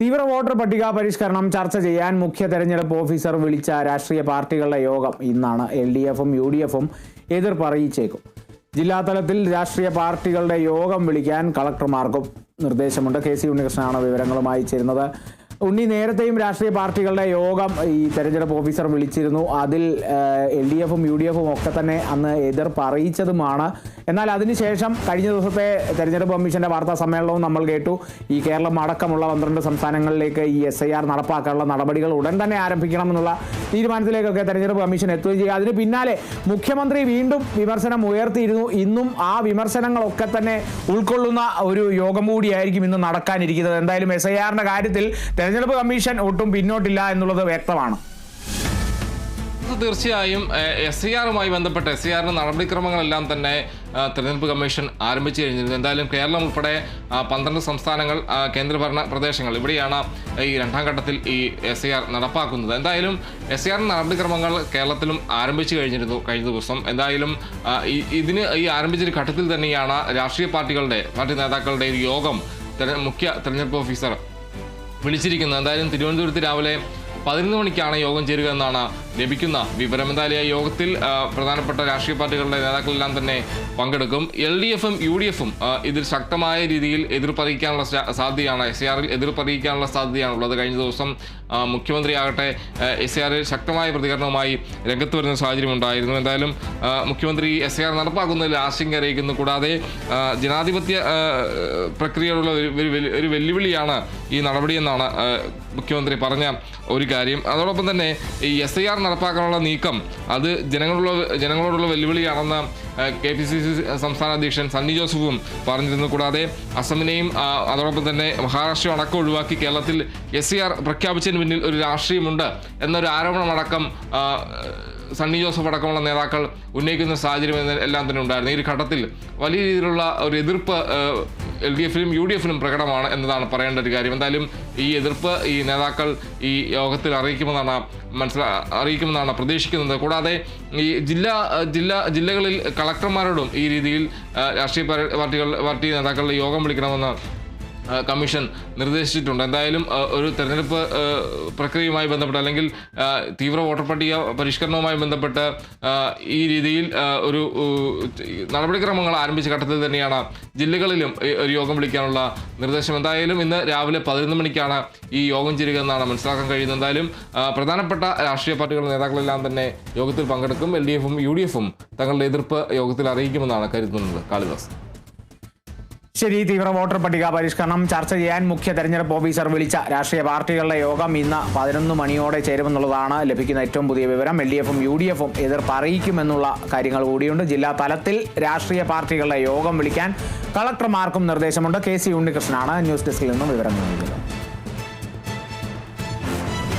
തീവ്ര വോട്ടർ പട്ടിക പരിഷ്കരണം ചർച്ച ചെയ്യാൻ മുഖ്യ തെരഞ്ഞെടുപ്പ് ഓഫീസർ വിളിച്ച രാഷ്ട്രീയ പാർട്ടികളുടെ യോഗം ഇന്നാണ് എൽ ഡി എഫും യു ഡി എഫും എതിർപ്പ് അറിയിച്ചേക്കും ജില്ലാതലത്തിൽ രാഷ്ട്രീയ പാർട്ടികളുടെ യോഗം വിളിക്കാൻ കളക്ടർമാർക്കും നിർദ്ദേശമുണ്ട്. കെ സി ഉണ്ണികൃഷ്ണനാണ് വിവരങ്ങളുമായി ചേരുന്നത്. ഉണ്ണി നേരത്തെയും രാഷ്ട്രീയ പാർട്ടികളുടെ യോഗം ഈ തെരഞ്ഞെടുപ്പ് ഓഫീസർ വിളിച്ചിരുന്നു. അതിൽ എൽ ഡി എഫും യു ഡി എഫും ഒക്കെ തന്നെ അന്ന് എതിർപ്പ് അറിയിച്ചതുമാണ് എന്നാൽ അതിനുശേഷം കഴിഞ്ഞ ദിവസത്തെ തെരഞ്ഞെടുപ്പ് കമ്മീഷന്റെ വാർത്താ സമ്മേളനവും നമ്മൾ കേട്ടു. ഈ കേരളം അടക്കമുള്ള പന്ത്രണ്ട് സംസ്ഥാനങ്ങളിലേക്ക് ഈ എസ് ഐ ആർ നടപ്പാക്കാനുള്ള നടപടികൾ ഉടൻ തന്നെ ആരംഭിക്കണമെന്നുള്ള തീരുമാനത്തിലേക്കൊക്കെ തെരഞ്ഞെടുപ്പ് കമ്മീഷൻ എത്തുകയും ചെയ്യുക അതിന് പിന്നാലെ മുഖ്യമന്ത്രി വീണ്ടും വിമർശനം ഉയർത്തിയിരുന്നു. ഇന്നും ആ വിമർശനങ്ങളൊക്കെ തന്നെ ഉൾക്കൊള്ളുന്ന ഒരു യോഗം കൂടിയായിരിക്കും ഇന്ന് നടക്കാനിരിക്കുന്നത്. എന്തായാലും എസ് ഐ ആറിന്റെ കാര്യത്തിൽ തെരഞ്ഞെടുപ്പ് കമ്മീഷൻ ഒട്ടും പിന്നോട്ടില്ല എന്നുള്ളത് വ്യക്തമാണ്. തീർച്ചയായും എസ് ഐ ആറുമായി ബന്ധപ്പെട്ട എസ് ഐ നടപടിക്രമങ്ങളെല്ലാം തന്നെ തെരഞ്ഞെടുപ്പ് കമ്മീഷൻ ആരംഭിച്ചു കഴിഞ്ഞിരുന്നു. എന്തായാലും കേരളം ഉൾപ്പെടെ പന്ത്രണ്ട് സംസ്ഥാനങ്ങൾ കേന്ദ്രഭരണ പ്രദേശങ്ങൾ ഇവിടെയാണ് ഈ രണ്ടാം ഘട്ടത്തിൽ ഈ എസ് ഐ ആർ നടപ്പാക്കുന്നത്. എന്തായാലും എസ് ഐ ആർ നടപടിക്രമങ്ങൾ കേരളത്തിലും ആരംഭിച്ചു കഴിഞ്ഞിരുന്നു കഴിഞ്ഞ ദിവസം. എന്തായാലും ഇതിന് ഈ ആരംഭിച്ചൊരു ഘട്ടത്തിൽ തന്നെയാണ് രാഷ്ട്രീയ പാർട്ടികളുടെ പാർട്ടി നേതാക്കളുടെ ഒരു യോഗം മുഖ്യ തെരഞ്ഞെടുപ്പ് ഓഫീസർ വിളിച്ചിരിക്കുന്നത്. എന്തായാലും തിരുവനന്തപുരത്ത് രാവിലെ പതിനൊന്ന് മണിക്കാണ് യോഗം ചേരുക എന്നാണ് ലഭിക്കുന്ന വിവരം എന്തായാലും ആ യോഗത്തിൽ പ്രധാനപ്പെട്ട രാഷ്ട്രീയ പാർട്ടികളുടെ നേതാക്കളെല്ലാം തന്നെ പങ്കെടുക്കും. എൽ ഡി എഫും യു ഡി എഫും ഇതിൽ ശക്തമായ രീതിയിൽ എതിർപ്പറിയിക്കാനുള്ള സാധ്യതയാണ്. എസ് ആറിൽ എതിർപ്പറിയിക്കാനുള്ള സാധ്യതയാണുള്ളത്. കഴിഞ്ഞ ദിവസം മുഖ്യമന്ത്രിയാകട്ടെ എസ് ആറിൽ ശക്തമായ പ്രതികരണവുമായി രംഗത്ത് വരുന്ന സാഹചര്യം ഉണ്ടായിരുന്നു. എന്തായാലും മുഖ്യമന്ത്രി എസ് ആർ നടപ്പാക്കുന്നതിൽ ആശങ്ക അറിയിക്കുന്നു. കൂടാതെ ജനാധിപത്യ പ്രക്രിയയുള്ള ഒരു ഒരു വെല്ലു- വെല്ലുവിളിയാണ് ഈ നടപടിയെന്നാണ് മുഖ്യമന്ത്രി പറഞ്ഞ ഒരു കാര്യം. അതോടൊപ്പം തന്നെ ഈ എസ് ഐ ആർ നടപ്പാക്കാനുള്ള നീക്കം. അത് ജനങ്ങളുള്ള ജനങ്ങളോടുള്ള വെല്ലുവിളിയാണെന്ന് കെ പി സി സി സംസ്ഥാന അധ്യക്ഷൻ സണ്ണി ജോസഫും പറഞ്ഞിരുന്നു. കൂടാതെ അസമിനെയും അതോടൊപ്പം തന്നെ മഹാരാഷ്ട്ര അടക്കം ഒഴിവാക്കി കേരളത്തിൽ എസ് സി ആർ പ്രഖ്യാപിച്ചതിന് പിന്നിൽ ഒരു രാഷ്ട്രീയമുണ്ട് എന്നൊരു ആരോപണമടക്കം സണ്ണി ജോസഫ് അടക്കമുള്ള നേതാക്കൾ ഉന്നയിക്കുന്ന സാഹചര്യം എല്ലാം തന്നെ ഉണ്ടായിരുന്നു. ഈ ഒരു ഘട്ടത്തിൽ വലിയ രീതിയിലുള്ള ഒരു എതിർപ്പ് എൽ ഡി എഫിലും യു ഡി എഫിലും പ്രകടമാണ് എന്നതാണ് പറയേണ്ട ഒരു കാര്യം. എന്തായാലും ഈ എതിർപ്പ് ഈ നേതാക്കൾ ഈ യോഗത്തിൽ അറിയിക്കുമെന്നാണ് മനസ്സിലാ അറിയിക്കുമെന്നാണ് പ്രതീക്ഷിക്കുന്നത്. കൂടാതെ ഈ ജില്ലാ ജില്ലാ ജില്ലകളിൽ കളക്ടർമാരോടും ഈ രീതിയിൽ രാഷ്ട്രീയ പാർ- പാർട്ടികൾ പാർട്ടി നേതാക്കളുടെ യോഗം വിളിക്കണമെന്ന് കമ്മീഷൻ നിർദ്ദേശിച്ചിട്ടുണ്ട്. എന്തായാലും ഒരു തെരഞ്ഞെടുപ്പ് പ്രക്രിയയുമായി ബന്ധപ്പെട്ട് അല്ലെങ്കിൽ തീവ്ര വോട്ടർ പട്ടിക പരിഷ്കരണവുമായി ബന്ധപ്പെട്ട് ഈ രീതിയിൽ ഒരു നടപടിക്രമങ്ങൾ ആരംഭിച്ച ഘട്ടത്തിൽ തന്നെയാണ് ജില്ലകളിലും ഒരു യോഗം വിളിക്കാനുള്ള നിർദ്ദേശം. എന്തായാലും ഇന്ന് രാവിലെ പതിനൊന്ന് മണിക്കാണ് ഈ യോഗം ചേരുക എന്നാണ് മനസ്സിലാക്കാൻ കഴിയുന്നത്. എന്തായാലും പ്രധാനപ്പെട്ട രാഷ്ട്രീയ പാർട്ടികളുടെ നേതാക്കളെല്ലാം തന്നെ യോഗത്തിൽ പങ്കെടുക്കും. എൽ ഡി എഫും യു ഡി എഫും തങ്ങളുടെ എതിർപ്പ് യോഗത്തിൽ അറിയിക്കുമെന്നാണ് കരുതുന്നത്. കാളിദാസ്. ശരി തീവ്ര വോട്ടർ പട്ടിക പരിഷ്കരണം. ചർച്ച ചെയ്യാൻ മുഖ്യ തെരഞ്ഞെടുപ്പ് ഓഫീസർ വിളിച്ച രാഷ്ട്രീയ പാർട്ടികളുടെ യോഗം ഇന്ന് പതിനൊന്ന് മണിയോടെ ചേരുമെന്നുള്ളതാണ് ലഭിക്കുന്ന ഏറ്റവും പുതിയ വിവരം. എൽ ഡി എഫും യു ഡി എഫും എതിർപ്പ് അറിയിക്കുമെന്നുള്ള കാര്യങ്ങൾ കൂടിയുണ്ട്. ജില്ലാ തലത്തിൽ രാഷ്ട്രീയ പാർട്ടികളുടെ യോഗം വിളിക്കാൻ കളക്ടർമാർക്കും നിർദ്ദേശമുണ്ട്. കെ സി ഉണ്ണികൃഷ്ണനാണ് ന്യൂസ് ഡെസ്കിൽ നിന്നും വിവരം നൽകിയത്